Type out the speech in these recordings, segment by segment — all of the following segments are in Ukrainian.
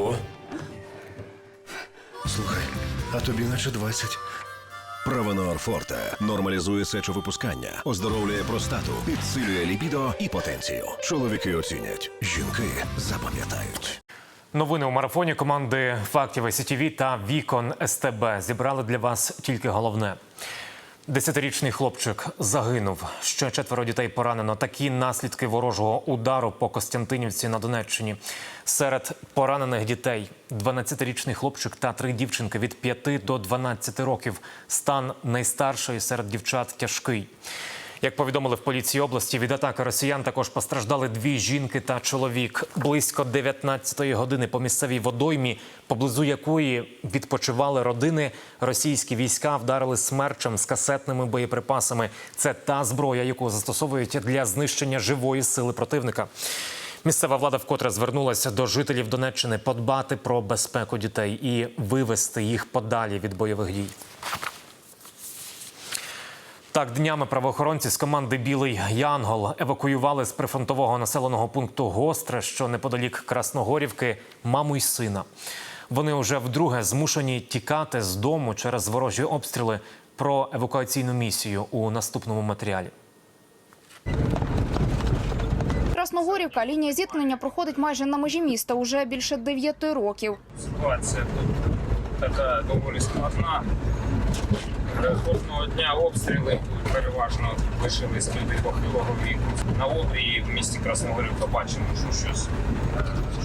Ого. Слухай, а тобі наче 20. Правонор Форте нормалізує сечовипускання, оздоровлює простату, підсилює лібідо і потенцію. Чоловіки оцінять, жінки запам'ятають. Новини у марафоні команди Фактів СІТІВІ та Вікон СТБ зібрали для вас тільки головне. Десятирічний хлопчик загинув. Ще четверо дітей поранено. Такі наслідки ворожого удару по Костянтинівці на Донеччині. Серед поранених дітей 12-річний хлопчик та три дівчинки від 5 до 12 років. Стан найстаршої серед дівчат тяжкий. Як повідомили в поліції області, від атаки росіян також постраждали дві жінки та чоловік. Близько 19-ї години по місцевій водоймі, поблизу якої відпочивали родини, російські війська вдарили смерчем з касетними боєприпасами. Це та зброя, яку застосовують для знищення живої сили противника. Місцева влада вкотре звернулася до жителів Донеччини подбати про безпеку дітей і вивести їх подалі від бойових дій. Так, днями правоохоронці з команди Білий Янгол евакуювали з прифронтового населеного пункту Гостре, що неподалік Красногорівки, маму й сина. Вони вже вдруге змушені тікати з дому через ворожі обстріли. Про евакуаційну місію у наступному матеріалі. Красногорівка лінія зіткнення проходить майже на межі міста уже більше дев'яти років. Ситуація тут така доволі складна. Е, Кожного дня обстріли переважно лишились люди похилого віку. На обрії в місті Красногорівка бачимо, що щось,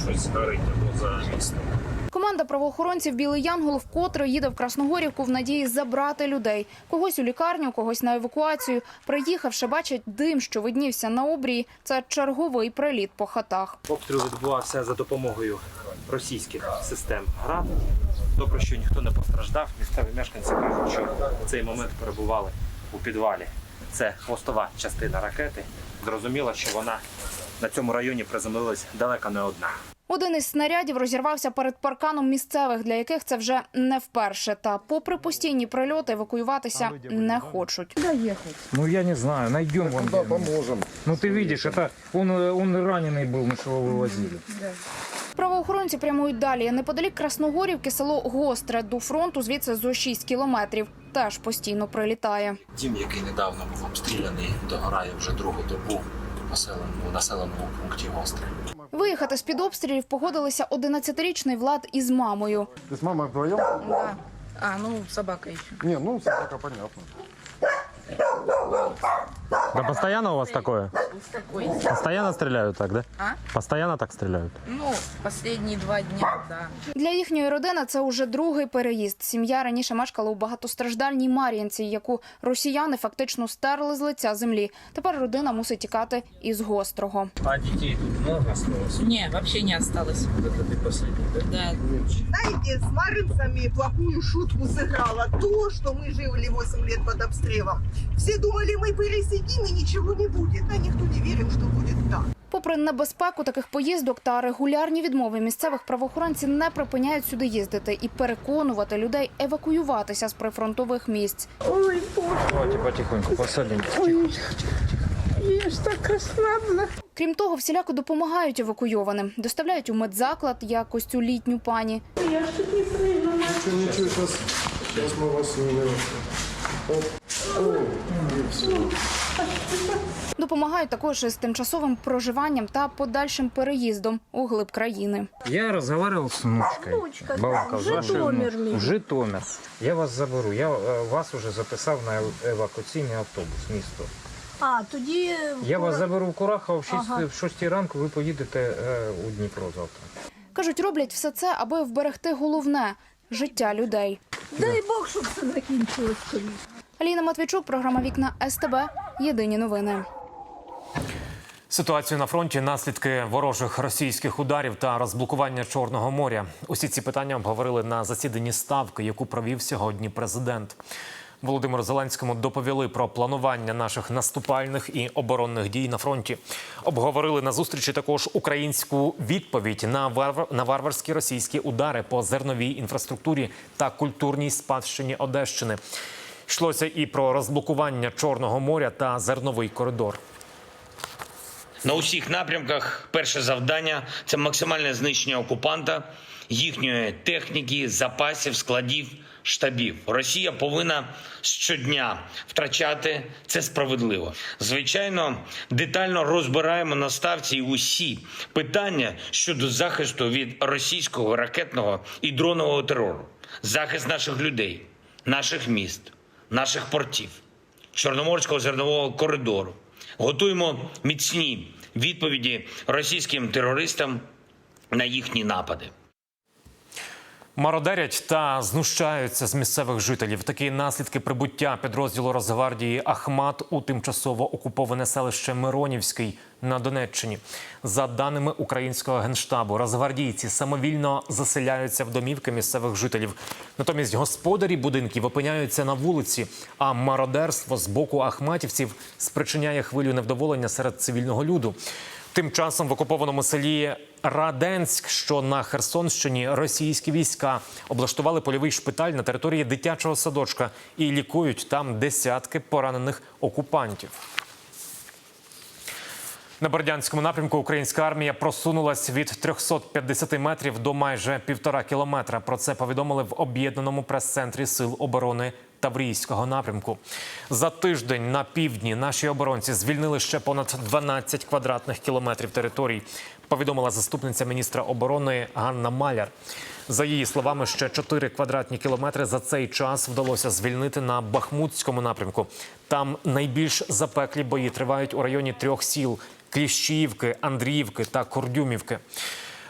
щось горить поза містом. Команда правоохоронців Білий Янгол вкотре їде в Красногорівку в надії забрати людей. Когось у лікарню, когось на евакуацію. Приїхавши, бачать дим, що виднівся на обрії. Це черговий приліт по хатах. Обстріл відбувався за допомогою російських систем ГРАД. Добре, що ніхто не постраждав. Місцеві мешканці кажуть, що в цей момент перебували у підвалі. Це хвостова частина ракети. Зрозуміло, що вона на цьому районі приземлилась далеко не одна. Один із снарядів розірвався перед парканом місцевих, для яких це вже не вперше. Та, попри постійні прильоти, евакуюватися не хочуть. Ну, я не знаю, найдем вам. Куда поможем? Ну, ты видишь, это он, э, он раненый был, мы же его вывозили. Правоохоронці прямують далі. Неподалік Красногорівки село Гостре до фронту звідси зо 6 кілометрів. Теж постійно прилітає. Дім, який недавно був обстріляний, догорає вже другу добу у поселеному, населеному пункті Гостре. Виїхати з під обстрілів погодилися 11-річний Влад із мамою. Ты с мамой вдвоем? Да. А, ну, собака еще. Не, ну собака понятно. Да постоянно у вас такое? Какой? Постоянно стреляют так, да? А? Постоянно так стреляют? Ну, последние два дня, да. Для їхньої родини це уже другий переїзд. Сім'я раніше мешкала у багатостраждальній Мар'їнці, яку росіяни фактично стерли з лиця землі. Тепер родина мусить тікати із гострого. А дітей тут много осталось? Не, вообще не осталось. Это ты последний, да? Да. знаете, с маринцами плохую шутку сыграла. То, что мы жили 8 лет под обстрелом. Все думали, мы пересидим и ничего не будет. А никто не верил, что будет так. Попри небезпеку таких поїздок та регулярні відмови місцевих правоохоронці не припиняють сюди їздити і переконувати людей евакуюватися з прифронтових місць. Давайте потихоньку, посадим. Крім того, всіляко допомагають евакуйованим, доставляють у медзаклад якось цю літню пані. Ничего, ничего, сейчас, сейчас мы вас снимем. Оп. О, и все. Допомагають також із тимчасовим проживанням та подальшим переїздом у глиб країни. Я разговаривал с внучкой. Бабушка, с вашей внучкой. В Житомир. Я вас заберу. Я э, вас уже записав на евакуаційний автобус місто. А, тоді... Я вас заберу в Курахов в 6, Ага. в 6 ранку, ви поїдете е, у Дніпро завтра. Кажуть, роблять все це, аби вберегти головне життя людей. Дай Бог, щоб це закінчилось. Аліна Матвійчук, програма Вікна СТБ. Єдині новини. Ситуацію на фронті, наслідки ворожих російських ударів та розблокування Чорного моря. Усі ці питання обговорили на засіданні ставки, яку провів сьогодні президент. Володимиру Зеленському доповіли про планування наших наступальних і оборонних дій на фронті. Обговорили на зустрічі також українську відповідь на варвар на варварські російські удари по зерновій інфраструктурі та культурній спадщині Одещини. Йшлося і про розблокування Чорного моря та зерновий коридор. На усіх напрямках перше завдання це максимальне знищення окупанта, їхньої техніки, запасів, складів, штабів. Росія повинна щодня втрачати це справедливо. Звичайно, детально розбираємо на ставці усі питання щодо захисту від російського ракетного і дронового терору, захист наших людей, наших міст, наших портів, Чорноморського зернового коридору. Готуємо міцні відповіді російським терористам на їхні напади. Мародерять та знущаються з місцевих жителів. Такі наслідки прибуття підрозділу Росгвардії Ахмат у тимчасово окуповане селище Миронівський на Донеччині. За даними українського генштабу, розгвардійці самовільно заселяються в домівки місцевих жителів. Натомість господарі будинків опиняються на вулиці, а мародерство з боку ахматівців спричиняє хвилю невдоволення серед цивільного люду. Тим часом в окупованому селі Раденськ, що на Херсонщині, російські війська облаштували польовий шпиталь на території дитячого садочка і лікують там десятки поранених окупантів. На Бердянському напрямку українська армія просунулась від 350 метрів до майже півтора кілометра. Про це повідомили в об'єднаному прес-центрі Сил оборони Таврійського напрямку. За тиждень на півдні наші оборонці звільнили ще понад 12 квадратних кілометрів територій. Повідомила заступниця міністра оборони Ганна Маляр. За її словами, ще 4 квадратні кілометри за цей час вдалося звільнити на Бахмутському напрямку. Там найбільш запеклі бої тривають у районі трьох сіл: Кліщіївки, Андріївки та Кордюмівки.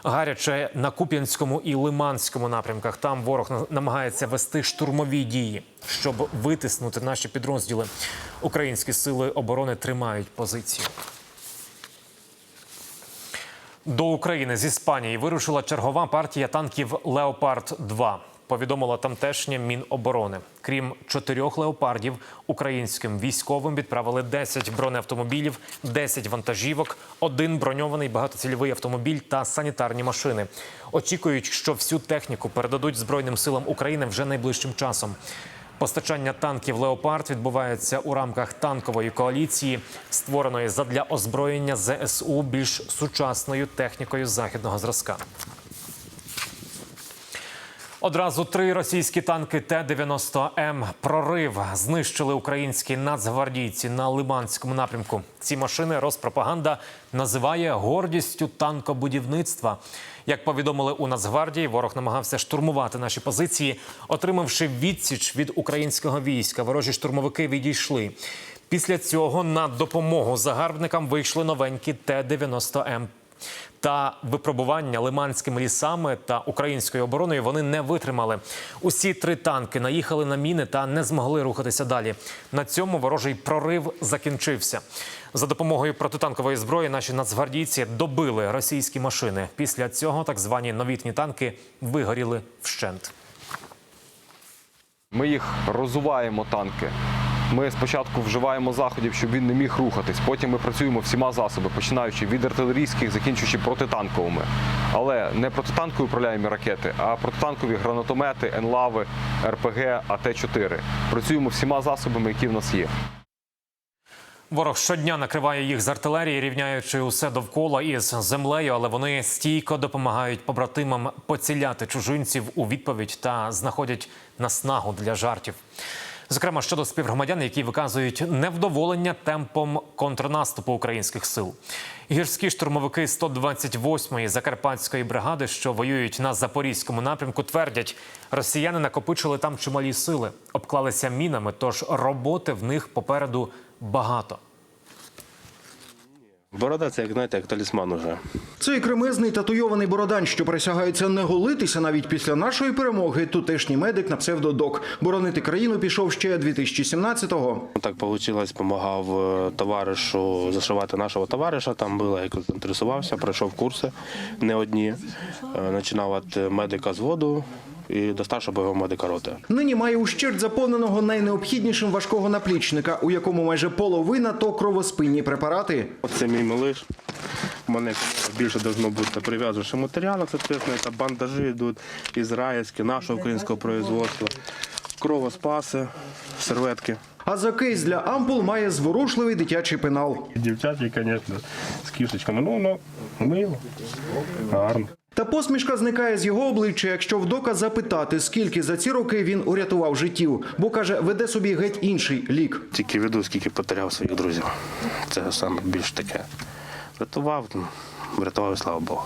Гаряче на Куп'янському і Лиманському напрямках. Там ворог намагається вести штурмові дії, щоб витиснути наші підрозділи. Українські сили оборони тримають позицію. До України з Іспанії вирушила чергова партія танків Леопард 2 Повідомила тамтешнє Міноборони. Крім чотирьох леопардів, українським військовим відправили 10 бронеавтомобілів, 10 вантажівок, один броньований багатоцільовий автомобіль та санітарні машини. Очікують, що всю техніку передадуть Збройним силам України вже найближчим часом. Постачання танків Леопард відбувається у рамках танкової коаліції, створеної задля озброєння ЗСУ більш сучасною технікою західного зразка. Одразу три російські танки Т-90М прорив знищили українські нацгвардійці на Лиманському напрямку. Ці машини Роспропаганда називає гордістю танкобудівництва. Як повідомили у Нацгвардії, ворог намагався штурмувати наші позиції, отримавши відсіч від українського війська. Ворожі штурмовики відійшли. Після цього на допомогу загарбникам вийшли новенькі Т-90М. Та випробування лиманськими лісами та українською обороною вони не витримали. Усі три танки наїхали на міни та не змогли рухатися далі. На цьому ворожий прорив закінчився. За допомогою протитанкової зброї наші нацгвардійці добили російські машини. Після цього так звані новітні танки вигоріли вщент. Ми їх розуваємо танки. Ми спочатку вживаємо заходів, щоб він не міг рухатись. Потім ми працюємо всіма засобами, починаючи від артилерійських, закінчуючи протитанковими. Але не протитанкові управляємі ракети, а протитанкові гранатомети, енлави, РПГ, АТ-4. Працюємо всіма засобами, які в нас є. Ворог щодня накриває їх з артилерії, рівняючи усе довкола із землею, але вони стійко допомагають побратимам поціляти чужинців у відповідь та знаходять наснагу для жартів. Зокрема, щодо співгромадян, які виказують невдоволення темпом контрнаступу українських сил. Гірські штурмовики 128-ї закарпатської бригади, що воюють на запорізькому напрямку, твердять, росіяни накопичили там чималі сили, обклалися мінами, тож роботи в них попереду багато. Борода це як знаєте, як талісман уже. Цей кремезний татуйований бородань, що присягається не голитися навіть після нашої перемоги. Тутешній медик на псевдодок. Боронити країну пішов ще 2017-го. Так вийшло, допомагав е, товаришу зашивати нашого товариша. Там було, як інтересувався, пройшов курси не одні. Е, Починав від медика з воду і до старшого бойового медика роти. Нині має ущерть заповненого найнеобхіднішим важкого наплічника, у якому майже половина то кровоспинні препарати. Оце мій малиш. У мене більше должно бути прив'язуючи матеріалів, соответственно, це бандажі йдуть ізраїльські, нашого українського производства. кровоспаси, серветки. А за кейс для ампул має зворушливий дитячий пенал. Дівчачі, звісно, з кішечками. Ну, воно мило, гарно. Та посмішка зникає з його обличчя, якщо вдока запитати, скільки за ці роки він урятував життів, бо каже, веде собі геть інший лік. Тільки веду, скільки потеряв своїх друзів. Це саме більш таке. Врятував, врятував, слава Богу.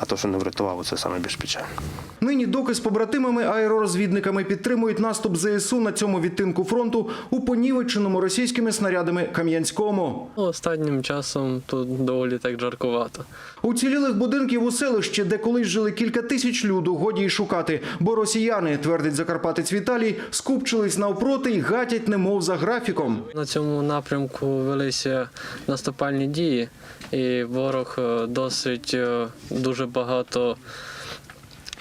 А то, що не врятував, це саме більш печально. Нині доки з побратимами аеророзвідниками підтримують наступ ЗСУ на цьому відтинку фронту у понівеченому російськими снарядами Кам'янському. Останнім часом тут доволі так жаркувато. Уцілілих будинків у селищі, де колись жили кілька тисяч люду, годі й шукати, бо росіяни, твердить закарпатець Віталій, скупчились навпроти й гатять немов за графіком. На цьому напрямку велися наступальні дії, і ворог е, досить е, дуже багато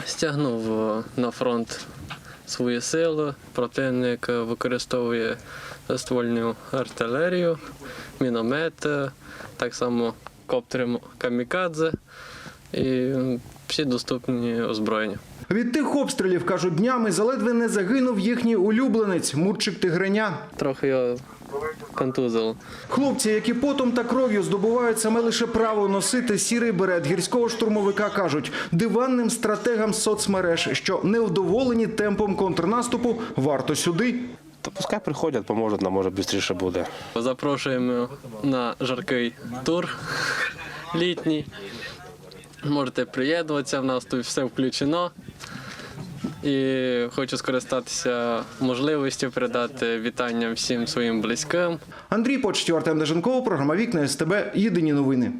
стягнув е, на фронт свої сили. Противник е, використовує ствольну артилерію, міномети, так само коптери камікадзе і всі доступні озброєння. Від тих обстрілів, кажуть, днями заледве не загинув їхній улюбленець Мурчик Тигреня. Трохи його контузило. Хлопці, які потом та кров'ю здобувають саме лише право носити сірий берет гірського штурмовика, кажуть диванним стратегам соцмереж, що невдоволені темпом контрнаступу, варто сюди. Та пускай приходять, поможуть, нам може швидше буде. Запрошуємо на жаркий тур літній. Можете приєднуватися, в нас тут все включено. І хочу скористатися можливістю передати вітання всім своїм близьким. Андрій Почтів, Артем Деженков, програма Вікна СТБ. Єдині новини.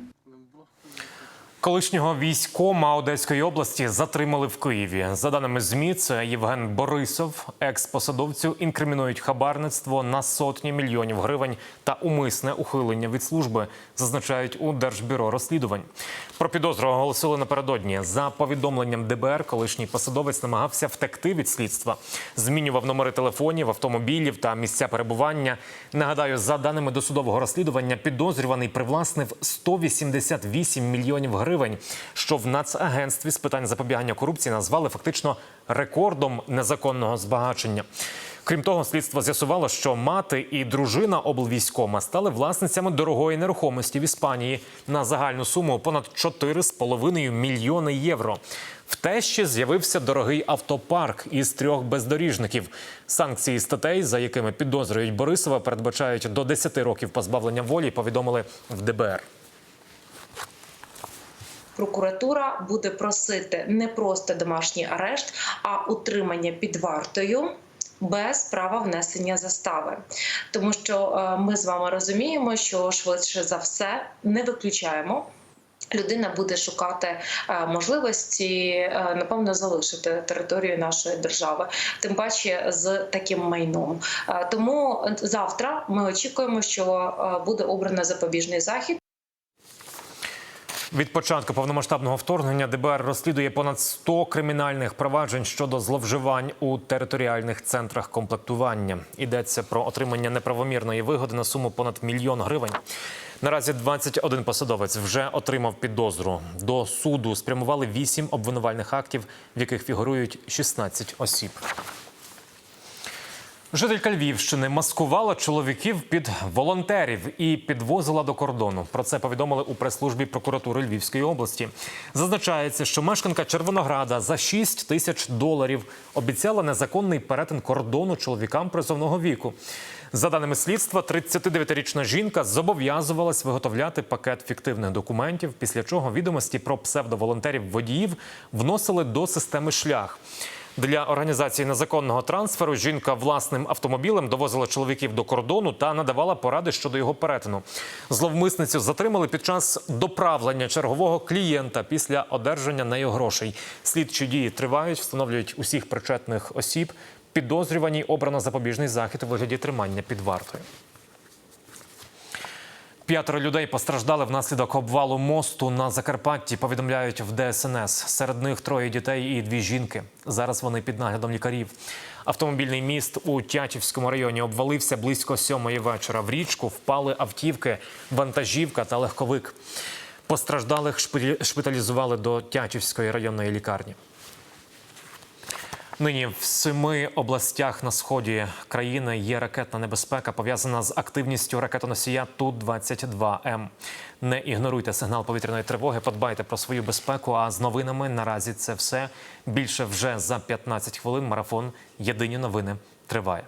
Колишнього військома Одеської області затримали в Києві. За даними ЗМІ, це Євген Борисов. Екс-посадовцю інкримінують хабарництво на сотні мільйонів гривень та умисне ухилення від служби, зазначають у Держбюро розслідувань. Про підозру оголосили напередодні. За повідомленням ДБР, колишній посадовець намагався втекти від слідства, змінював номери телефонів, автомобілів та місця перебування. Нагадаю, за даними досудового розслідування, підозрюваний привласнив 188 мільйонів гривень, що в Нацагентстві з питань запобігання корупції назвали фактично рекордом незаконного збагачення. Крім того, слідство з'ясувало, що мати і дружина облвійськома стали власницями дорогої нерухомості в Іспанії на загальну суму понад 4,5 мільйони євро. В тещі з'явився дорогий автопарк із трьох бездоріжників. Санкції статей, за якими підозрюють Борисова, передбачають до 10 років позбавлення волі. Повідомили в ДБР. прокуратура буде просити не просто домашній арешт, а утримання під вартою. Без права внесення застави, тому що е, ми з вами розуміємо, що швидше за все не виключаємо. Людина буде шукати е, можливості, е, напевно, залишити територію нашої держави, тим паче з таким майном. Тому завтра ми очікуємо, що буде обрано запобіжний захід. Від початку повномасштабного вторгнення ДБР розслідує понад 100 кримінальних проваджень щодо зловживань у територіальних центрах комплектування. Йдеться про отримання неправомірної вигоди на суму понад мільйон гривень. Наразі 21 посадовець вже отримав підозру. До суду спрямували 8 обвинувальних актів, в яких фігурують 16 осіб. Жителька Львівщини маскувала чоловіків під волонтерів і підвозила до кордону. Про це повідомили у прес-службі прокуратури Львівської області. Зазначається, що мешканка Червонограда за 6 тисяч доларів обіцяла незаконний перетин кордону чоловікам призовного віку. За даними слідства, 39-річна жінка зобов'язувалась виготовляти пакет фіктивних документів, після чого відомості про псевдоволонтерів водіїв вносили до системи шлях. Для організації незаконного трансферу жінка власним автомобілем довозила чоловіків до кордону та надавала поради щодо його перетину. Зловмисницю затримали під час доправлення чергового клієнта після одержання нею грошей. Слідчі дії тривають, встановлюють усіх причетних осіб. Підозрюваній обрано запобіжний захід у вигляді тримання під вартою. П'ятеро людей постраждали внаслідок обвалу мосту на Закарпатті. Повідомляють в ДСНС. Серед них троє дітей і дві жінки. Зараз вони під наглядом лікарів. Автомобільний міст у Тячівському районі обвалився близько сьомої вечора. В річку впали автівки, вантажівка та легковик. Постраждалих шпиталізували до Тячівської районної лікарні. Нині в семи областях на сході країни є ракетна небезпека, пов'язана з активністю ракетоносія Ту-22М. Не ігноруйте сигнал повітряної тривоги, подбайте про свою безпеку. А з новинами наразі це все. Більше вже за 15 хвилин. Марафон Єдині новини триває.